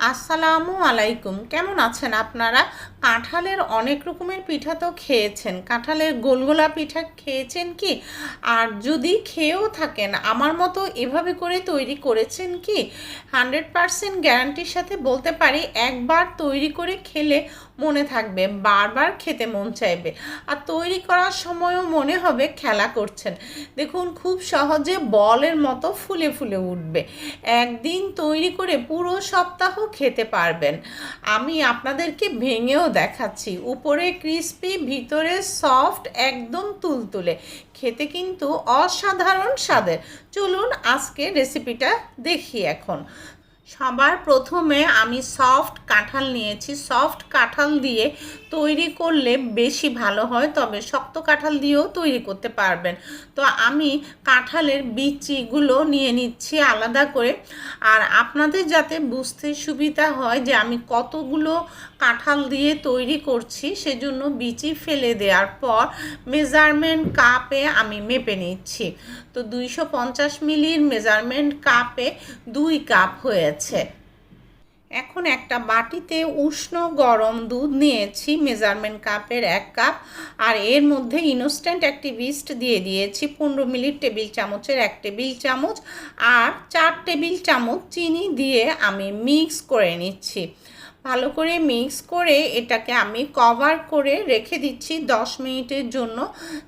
আসসালামু আলাইকুম। কেমন আছেন আপনারা? কাঁঠালের অনেক রকমের পিঠা তো খেয়েছেন। কাঁঠালের গোলগোলা পিঠা খেয়েছেন কি? আর যদি খেয়েও থাকেন, আমার মতো এভাবে করে তৈরি করেছেন কি? হান্ড্রেড পারসেন্ট গ্যারান্টির সাথে বলতে পারি, একবার তৈরি করে খেলে মনে থাকবে, বারবার খেতে মন চাইবে। আর তৈরি করার সময়ও মনে হবে খেলা করছেন। দেখুন, খুব সহজে বলের মতো ফুলে ফুলে উঠবে। একদিন তৈরি করে পুরো সপ্তাহ খেতে পারবেন। আমি আপনাদেরকে ভেঙেও দেখাচ্ছি। উপরে ক্রিস্পি ভিতরে সফট একদম তুলতুলে। খেতে কিন্তু অসাধারণ স্বাদের। চলুন আজকে রেসিপিটা দেখি এখন। সবার প্রথমে আমি সফট কাঁঠাল নিয়েছি। সফট কাঁঠাল দিয়ে তৈরি করলে বেশি ভালো হয়, তবে শক্ত কাঁঠাল দিয়েও তৈরি করতে পারবেন। তো আমি কাঁঠালের বিচিগুলো নিয়ে নিচ্ছি আলাদা করে। আর আপনাদের যাতে বুঝতে সুবিধা হয় যে আমি কতগুলো কাঁঠাল দিয়ে তৈরি করছি, সেজন্য বিচি ফেলে দেওয়ার পর মেজারমেন্ট কাপে আমি মেপে নিচ্ছি। তো দুইশো পঞ্চাশ মিলির মেজারমেন্ট কাপে দুই কাপ হয়েছে। এখন একটা বাটিতে উষ্ণ গরম দুধ নিয়েছি, মেজারমেন্ট কাপের এক কাপ, আর এর মধ্যে ইনস্ট্যান্ট অ্যাক্টিভিস্ট দিয়ে দিয়েছি, পনেরো মিলি টেবিল চামচের এক টেবিল চামচ আর চার টেবিল চামচ চিনি দিয়ে আমি মিক্স করে নিচ্ছি। ভালো করে মিক্স করে এটাকে আমি কভার করে রেখে দিচ্ছি দশ মিনিটের জন্য,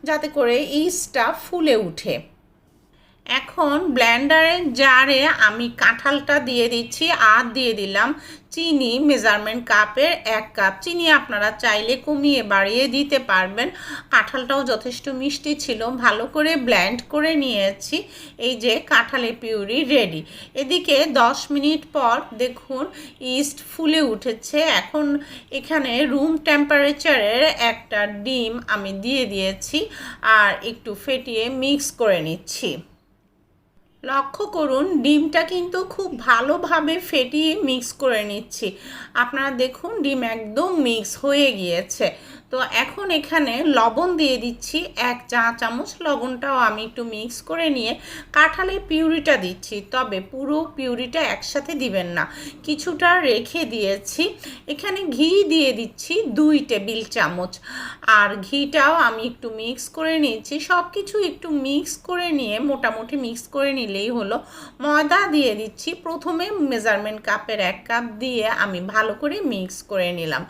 যাতে করে ইস্টটা ফুলে উঠে। এখন ব্ল্যান্ডারের জারে আমি কাঁঠালটা দিয়ে দিচ্ছি, আর দিয়ে দিলাম চিনি, মেজারমেন্ট কাপের এক কাপ। চিনি আপনারা চাইলে কমিয়ে বাড়িয়ে দিতে পারবেন। কাঁঠালটাও যথেষ্ট মিষ্টি ছিল, ভালো করে ব্ল্যান্ড করে নিয়েছি। এই যে কাঁঠালের পিউরি রেডি। এদিকে দশ মিনিট পর দেখুন ইস্ট ফুলে উঠেছে। এখন এখানে রুম টেম্পারেচারের একটা ডিম আমি দিয়ে দিয়েছি, আর একটু ফেটিয়ে মিক্স করে নিচ্ছি। লক্ষ্য করুন, ডিমটা কিন্তু খুব ভালোভাবে ফেটিয়ে মিক্স করে নিচ্ছি। আপনারা দেখুন, ডিম একদম মিক্স হয়ে গিয়েছে। তো এখন এখানে লবণ দিয়ে দিচ্ছি এক চা চামচ। লবণটাও আমি একটু মিক্স করে নিয়ে কাঁঠালের পিউরিটা দিচ্ছি। তবে পুরো পিউরিটা একসাথে দিবেন না। কিছুটা রেখে দিয়েছি। এখানে ঘি দিয়ে দিচ্ছি দুই টেবিল চামচ। আর ঘিটাও আমি একটু মিক্স করে নিয়েছি। সব কিছু একটু মিক্স করে নিয়ে মোটামুটি মিক্স করে নিলেই হলো। ময়দা দিয়ে দিচ্ছি। প্রথমে মেজারমেন্ট কাপের এক কাপ দিয়ে আমি ভালো করে মিক্স করে নিলাম।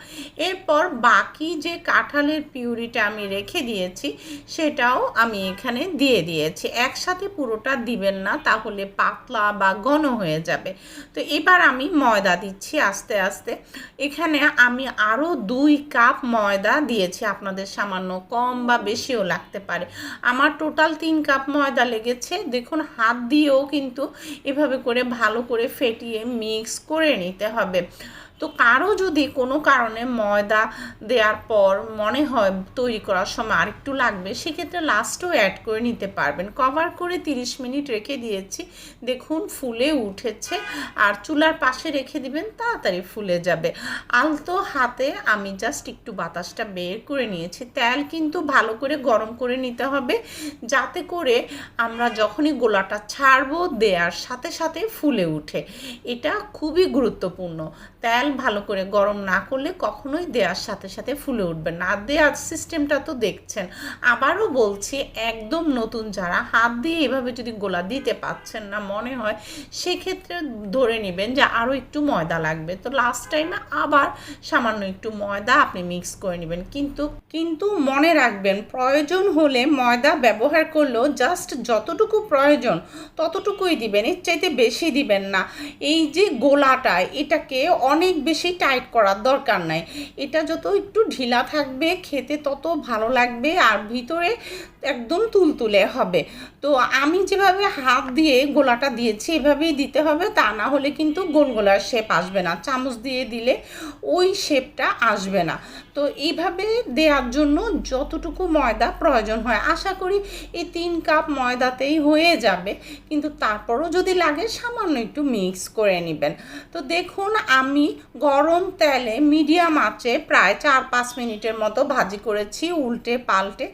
এরপর বাকি যে কাঁঠালের পিউরিটা আমি রেখে দিয়েছি, সেটাও আমি এখানে দিয়ে দিয়েছি। একসাথে পুরোটা দিবেন না, তাহলে পাতলা বা ঘন হয়ে যাবে। তো এবার আমি ময়দা দিচ্ছি আস্তে আস্তে। এখানে আমি আরও দুই কাপ ময়দা দিয়েছি, আপনাদের সামান্য কম বা বেশিও লাগতে পারে। আমার টোটাল তিন কাপ ময়দা লেগেছে। দেখুন, হাত দিয়েও কিন্তু এভাবে করে ভালো করে ফেটিয়ে মিক্স করে নিতে হবে। তো কারও যদি কোনো কারণে ময়দা দেওয়ার পর মনে হয় তৈরি করার সময় আরেকটু লাগবে, সেক্ষেত্রে লাস্টও অ্যাড করে নিতে পারবেন। কভার করে 30 মিনিট রেখে দিয়েছি। দেখুন ফুলে উঠেছে আর চুলার পাশে রেখে দিবেন, তাড়াতাড়ি ফুলে যাবে। আলতো হাতে আমি জাস্ট একটু বাতাসটা বের করে নিয়েছি। তেল কিন্তু ভালো করে গরম করে নিতে হবে, যাতে করে আমরা যখনই গোলাটা ছাড়বো দেওয়ার সাথে সাথে ফুলে উঠে। এটা খুবই গুরুত্বপূর্ণ। তেল ভালো করে গরম না করলে কখনোই দেওয়ার সাথে সাথে ফুলে উঠবে না। দেওয়ার সিস্টেমটা তো দেখছেন, আবারও বলছি একদম নতুন যারা হাত দিয়ে এভাবে যদি গোলা দিতে পাচ্ছেন না মনে হয়, সেক্ষেত্রে ধরে নেবেন যে আরও একটু ময়দা লাগবে। তো লাস্ট টাইমে আবার সামান্য একটু ময়দা আপনি মিক্স করে নেবেন। কিন্তু কিন্তু মনে রাখবেন প্রয়োজন হলে ময়দা ব্যবহার করলেও জাস্ট যতটুকু প্রয়োজন ততটুকুই দিবেন, এর চাইতে বেশি দিবেন না। এই যে গোলাটা, এটাকে অনেক বেশি টাইট করার দরকার নাই। এটা যত একটু ঢিলা থাকবে, খেতে তত ভালো লাগবে আর ভিতরে একদম তুলতুলে হবে। তো আমি যেভাবে হাত দিয়ে গোলাটা দিয়েছি, এভাবেই দিতে হবে। তা না হলে কিন্তু গোল গোলার শেপ আসবে না। চামচ দিয়ে দিলে ওই শেপটা আসবে না। তো এইভাবে দেওয়ার জন্য যতটুকু ময়দা প্রয়োজন হয়। আশা করি এই তিন কাপ ময়দাতেই হয়ে যাবে। কিন্তু তারপরও যদি লাগে সামান্য একটু মিক্স করে নেবেন। তো দেখুন, আমি গরম তেলে মিডিয়াম আঁচে প্রায় চার পাঁচ মিনিটের মতো ভাজি করেছি উল্টে পাল্টে।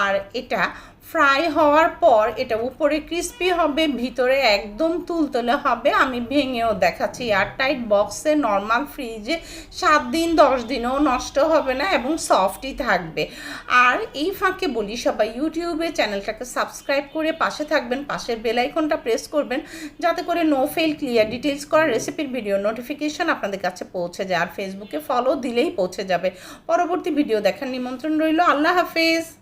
আর এটা ফ্রাই হওয়ার পর এটা উপরে ক্রিস্পি হবে, ভিতরে একদম তুলতুলে হবে। আমি ভেঙেও দেখাচ্ছি এয়ারটাইট বক্সে নর্মাল ফ্রিজে সাত দিন, দশ দিনও নষ্ট হবে না এবং সফটই থাকবে। আর এই ফাঁকে বলি, সবাই ইউটিউবে চ্যানেলটাকে সাবস্ক্রাইব করে পাশে থাকবেন, পাশের বেল আইকনটা প্রেস করবেন, যাতে করে নো ফেল ক্লিয়ার ডিটেলস করা রেসিপির ভিডিও নোটিফিকেশন আপনাদের কাছে পৌঁছে যায়। আর ফেসবুকে ফলো দিলেই পৌঁছে যাবে। পরবর্তী ভিডিও দেখার নিমন্ত্রণ রইল। আল্লাহ হাফেজ!